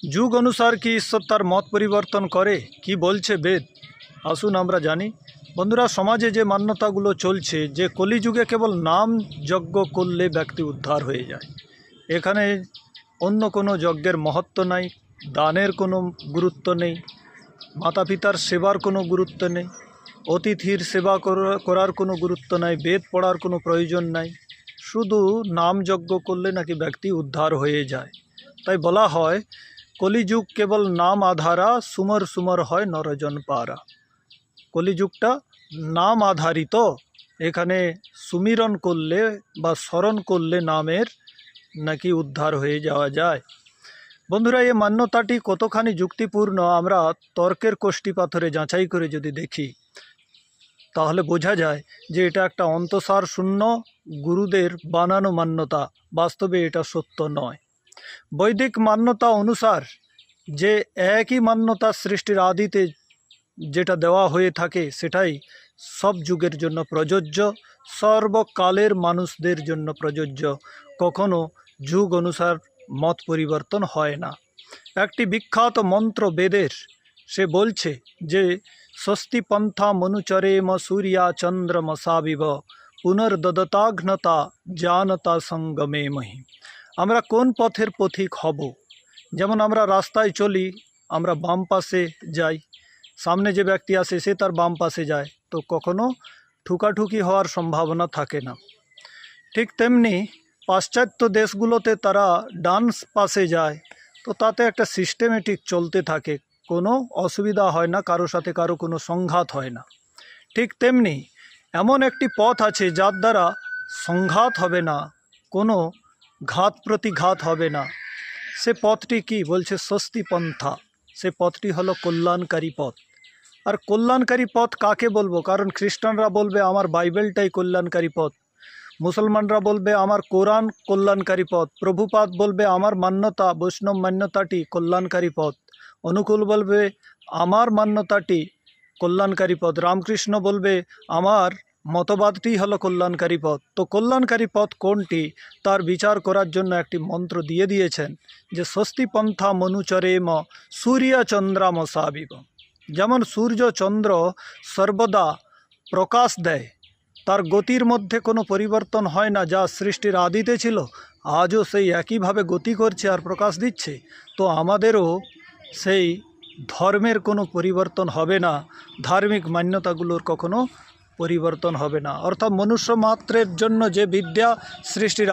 যুগ অনুসার কি ঈশ্বর তার মত পরিবর্তন করে? কি বলছে বেদ? আসুন আমরা জানি। বন্ধুরা, সমাজে যে মান্যতাগুলো চলছে, যে কলিযুগে কেবল নাম যজ্ঞ করলে ব্যক্তি উদ্ধার হয়ে যায়। এখানে অন্য কোনো যজ্ঞের মহত্ব নাই, দানের কোনো গুরুত্ব নেই মাতা পিতার সেবার কোনো গুরুত্ব নেই, অতিথির সেবা করার কোনো গুরুত্ব নাই, বেদ পড়ার কোনো প্রয়োজন নাই। শুধু নাম যজ্ঞ করলে নাকি ব্যক্তি উদ্ধার হয়ে যায়। তাই বলা হয় কলিযুগ কেবল নাম আধারা, সুমর সুমর হয় নরজন পারা। কলিযুগটা নাম আধারিত, এখানে সুমিরন করলে বা স্মরণ করলে নামের নাকি উদ্ধার হয়ে যাওয়া যায়। বন্ধুরা এই মান্যতাটি কতখানি যুক্তিপূর্ণ, আমরা তর্কের কোষ্ঠী পাথরে যাচাই করে যদি দেখি, তাহলে বোঝা যায় যে এটা একটা অন্তসার শূন্য গুরুদের বানানো মান্যতা। বাস্তবে এটা সত্য নয়। বৈদিক মান্যতা অনুসার যে একই মান্যতা সৃষ্টির আদিতে যেটা দেওয়া হয়ে থাকে সেটাই সব যুগের জন্য প্রযোজ্য, সর্বকালের মানুষদের জন্য প্রযোজ্য। কখনো যুগ অনুসার মত পরিবর্তন হয় না। একটি বিখ্যাত মন্ত্র বেদের, সে বলছে যে, স্বস্তি পন্থা মনুচরেম সূর্যা চন্দ্রমসাবিব পুনর্দদতাঘ্নতা জানতা সঙ্গমে মহি। আমরা কোন পথের পথিক হব? যেমন আমরা রাস্তায় চলি, আমরা বাম পাশে যাই। সামনে যে ব্যক্তি আসে সে তার বাম পাশে যায়। তো কখনো ঠুকাঠুকি হওয়ার সম্ভাবনা থাকে না। ঠিক তেমনি পাশ্চাত্য দেশগুলোতে তারা ডান্স পাশে যায়। তো তাতে একটা সিস্টেমেটিক চলতে থাকে। কোনো অসুবিধা হয় না, কারও সাথে কারও কোনো সংঘাত হয় না। ঠিক তেমনি এমন একটি পথ আছে যার দ্বারা সংঘাত হবে না। কোনো ঘাত প্রতিঘাত হবে না। সে পথটি কি? বলছে স্বস্তি পন্থা। সে পথটি হলো কল্যাণকারী পথ। আর কল্যাণকারী পথ কাকে বলব? কারণ খ্রিস্টানরা বলবে, আমার বাইবেলটাই কল্যাণকারী পথ। মুসলমানরা বলবে, আমার কোরআন কল্যাণকারী পথ। প্রভুপাদ বলবে, আমার মান্যতা, বৈষ্ণব মান্যতাটি কল্যাণকারী পথ। অনুকূল বলবে, আমার মান্যতাটি কল্যাণকারী পথ। রামকৃষ্ণ বলবে, আমার মতবাদটি হলো কল্যাণকারী পথ। তো কল্যাণকারী পথ কোনটি? তার বিচার করার জন্য একটি মন্ত্র দিয়ে দিয়েছেন যে, স্বস্তি পন্থা মনুচরে ম সূর্য চন্দ্রাম সাবিব। যেমন সূর্য চন্দ্র সর্বদা প্রকাশ দেয়, তার গতির মধ্যে কোনো পরিবর্তন হয় না, যা সৃষ্টির আদিতে ছিল, আজও সেই একইভাবে গতি করছে আর প্রকাশ দিচ্ছে। তো আমাদেরও সেই ধর্মের কোনো পরিবর্তন হবে না। ধার্মিক মান্যতাগুলোর কখনো পরিবর্তন হবে না। অর্থাৎ মনুষ্য মাত্রের জন্য যে বিদ্যা সৃষ্টির